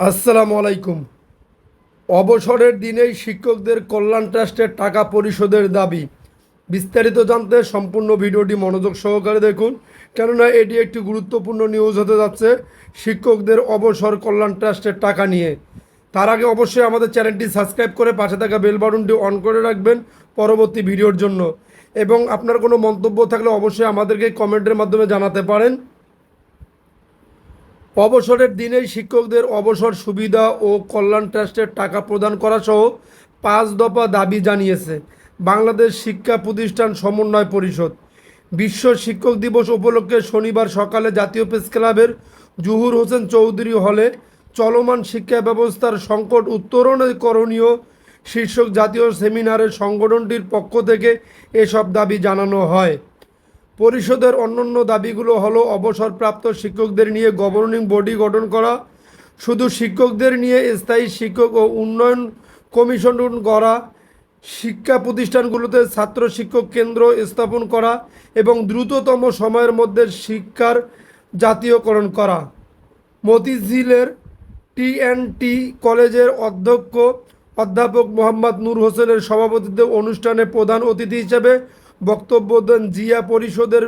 আসসালামু আলাইকুম। অবসরের দিনেই শিক্ষকদের কল্যাণ ট্রাস্টের টাকা পরিশোধের দাবি। বিস্তারিত জানতে সম্পূর্ণ ভিডিওটি মনোযোগ সহকারে দেখুন, কেননা এটি একটি গুরুত্বপূর্ণ নিউজ হতে যাচ্ছে শিক্ষকদের অবসর কল্যাণ ট্রাস্টের টাকা নিয়ে। তার আগে অবশ্যই আমাদের চ্যানেলটি সাবস্ক্রাইব করে পাশে থাকা বেল বাটনটি অন করে রাখবেন পরবর্তী ভিডিওর জন্য। এবং আপনার কোনো মন্তব্য থাকলে অবশ্যই আমাদেরকে কমেন্টের মাধ্যমে জানাতে পারেন। অবসরের দিনেই শিক্ষকদের অবসর সুবিধা ও কল্যাণ ট্রাস্টের টাকা প্রদান করা সহ পাঁচ দফা দাবি জানিয়েছে বাংলাদেশ শিক্ষা প্রতিষ্ঠান সমন্বয় পরিষদ। বিশ্ব শিক্ষক দিবস উপলক্ষে শনিবার সকালে জাতীয় প্রেস ক্লাবের জহুর হোসেন চৌধুরী হলে চলমান শিক্ষা ব্যবস্থার সংকট উত্তরণে করণীয় শীর্ষক জাতীয় সেমিনারে সংগঠনটির পক্ষ থেকে এসব দাবি জানানো হয়। পরিষদের অন্যান্য দাবিগুলো হলো অবসরপ্রাপ্ত শিক্ষকদের নিয়ে গভর্নিং বডি গঠন করা, শুধু শিক্ষকদের নিয়ে স্থায়ী শিক্ষক ও উন্নয়ন কমিশন করা শিক্ষা প্রতিষ্ঠানগুলোতে ছাত্র শিক্ষক কেন্দ্র স্থাপন করা এবং দ্রুততম সময়ের মধ্যে শিক্ষার জাতীয়করণ করা। মতিঝিলের টিএনটি কলেজের অধ্যক্ষ অধ্যাপক মোহাম্মদ নূর হোসেনের সভাপতিত্বে অনুষ্ঠানে প্রধান অতিথি হিসেবে বক্তব্য দেন জিয়া পরিষদের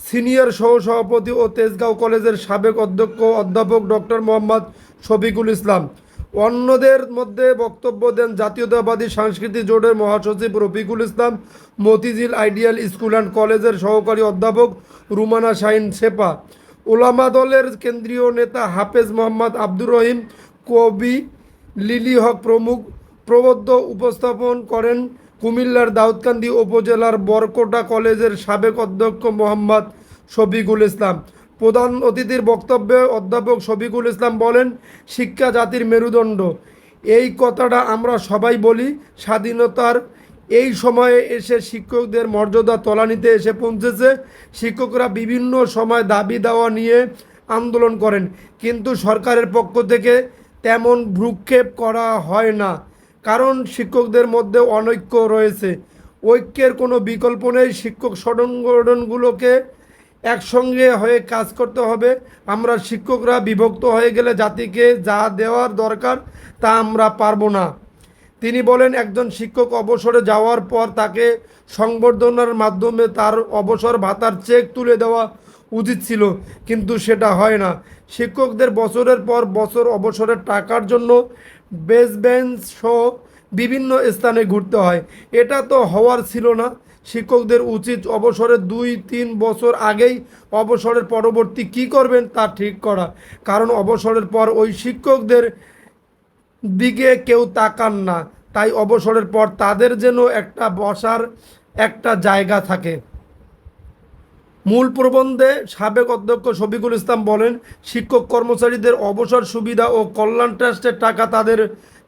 সিনিয়র সহসভাপতি ও তেজগাঁও কলেজের সাবেক অধ্যক্ষ অধ্যাপক ডক্টর মোহাম্মদ শফিকুল ইসলাম। অন্যদের মধ্যে বক্তব্য দেন জাতীয়তাবাদী সাংস্কৃতিক জোটের মহাসচিব Rafiqul Islam, Motijheel ideal school and কলেজের সহকারী অধ্যাপক রুমানা শাহিন শেপা, ওলামা দলের কেন্দ্রীয় নেতা হাফেজ মোহাম্মদ আব্দুর রহিম, কবি লিলি হক প্রমুখ, প্রবদ্ধ উপস্থাপন করেন কুমিল্লার দাউদকান্দি উপজেলার বরকোটা কলেজের সাবেক অধ্যক্ষ মোহাম্মদ শফিকুল ইসলাম। প্রধান অতিথির বক্তব্যে অধ্যাপক শফিকুল ইসলাম বলেন, শিক্ষা জাতির মেরুদণ্ড। এই কথাটা আমরা সবাই বলি, স্বাধীনতার এই সময়ে এসে শিক্ষকদের মর্যাদা তলানিতে এসে পৌঁছেছে। শিক্ষকরা বিভিন্ন সময় দাবি দেওয়া নিয়ে আন্দোলন করেন, কিন্তু সরকারের পক্ষ থেকে তেমন ভ্রুক্ষেপ করা হয় না। কারণ শিক্ষকদের মধ্যে অনৈক্য রয়েছে। ঐক্যের কোনো বিকল্প নেই। শিক্ষক সংগঠনগুলোকে একসঙ্গে হয়ে কাজ করতে হবে। আমরা শিক্ষকরা বিভক্ত হয়ে গেলে জাতিকে যা দেওয়ার দরকার তা আমরা পারব না। তিনি বলেন, একজন শিক্ষক অবসরে যাওয়ার পর তাকে সংবর্ধনার মাধ্যমে তার অবসর ভাতার চেক তুলে দেওয়া উচিত ছিল, কিন্তু সেটা হয় না। শিক্ষকদের বছরের পর বছর অবসরের টাকার জন্য বেঞ্চ সহ বিভিন্ন স্থানে ঘুরতে হয়। এটা তো হওয়ার ছিল না। শিক্ষকদের উচিত অবসরের দুই, তিন বছর আগেই অবসরের পরবর্তী কি করবেন তা ঠিক করা। কারণ অবসরের পর ওই শিক্ষকদের দিকে কেউ তাকান না। তাই অবসরের পর তাদের যেন একটা বসার একটা জায়গা থাকে। মূল প্রবন্ধে সাবেক অধ্যক্ষ শফিকুল ইসলাম বলেন, শিক্ষক কর্মচারীদের অবসর সুবিধা ও কল্যাণ ট্রাস্টের টাকা তাদের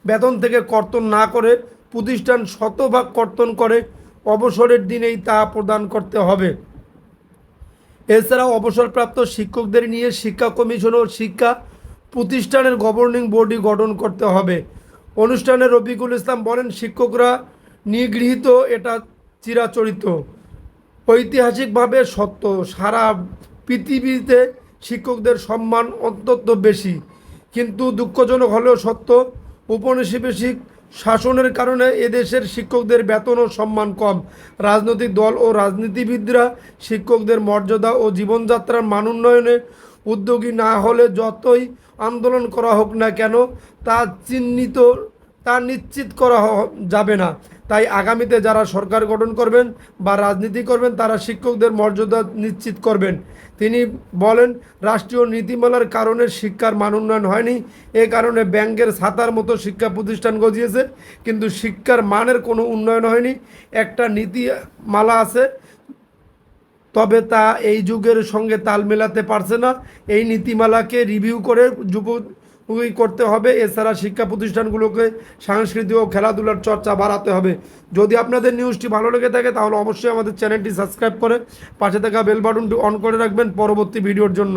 বেতন থেকে কর্তন না করে প্রতিষ্ঠান শতভাগ কর্তন করে অবসরের দিনেই তা প্রদান করতে হবে। এছাড়াও অবসরপ্রাপ্ত শিক্ষকদের নিয়ে শিক্ষা কমিশন ও শিক্ষা প্রতিষ্ঠানের গভর্নিং বডি গঠন করতে হবে। অনুষ্ঠানে রফিকুল ইসলাম বলেন, শিক্ষকরা নিগৃহীত, এটা চিরাচরিত। ঐতিহাসিকভাবে সত্য, সারা পৃথিবীতে শিক্ষকদের সম্মান অত্যন্ত বেশি। কিন্তু দুঃখজনক হলেও সত্য উপনিবেশিক শাসনের কারণে এদেশের শিক্ষকদের বেতন ও সম্মান কম। রাজনৈতিক দল ও রাজনীতিবিদরা শিক্ষকদের মর্যাদা ও জীবনযাত্রার মান উন্নয়নে উদ্যোগী না হলে যতই আন্দোলন করা হোক না কেন, তা চিহ্নিত তা নিশ্চিত করা যাবে না। তাই আগামীতে যারা সরকার গঠন করবেন বা রাজনীতি করবেন, তারা শিক্ষকদের মর্যাদা নিশ্চিত করবেন। তিনি বলেন, রাষ্ট্রীয় নীতিমালার কারণে শিক্ষার মান উন্নয়ন হয়নি। এ কারণে ব্যাংকের ছাতার মতো শিক্ষা প্রতিষ্ঠান গজিয়েছে, কিন্তু শিক্ষার মানের কোনো উন্নয়ন হয়নি। একটা নীতিমালা আছে, তবে তা এই যুগের সঙ্গে তাল মেলাতে পারছে না। এই নীতিমালাকে রিভিউ করে যুব করতে হবে। এছাড়া শিক্ষা প্রতিষ্ঠানগুলোকে সাংস্কৃতিক ও খেলাধুলার চর্চা বাড়াতে হবে। যদি আপনাদের নিউজটি ভালো লেগে থাকে, তাহলে অবশ্যই আমাদের চ্যানেলটি সাবস্ক্রাইব করে পাশে থাকা বেল বাটনটি অন করে রাখবেন পরবর্তী ভিডিওর জন্য।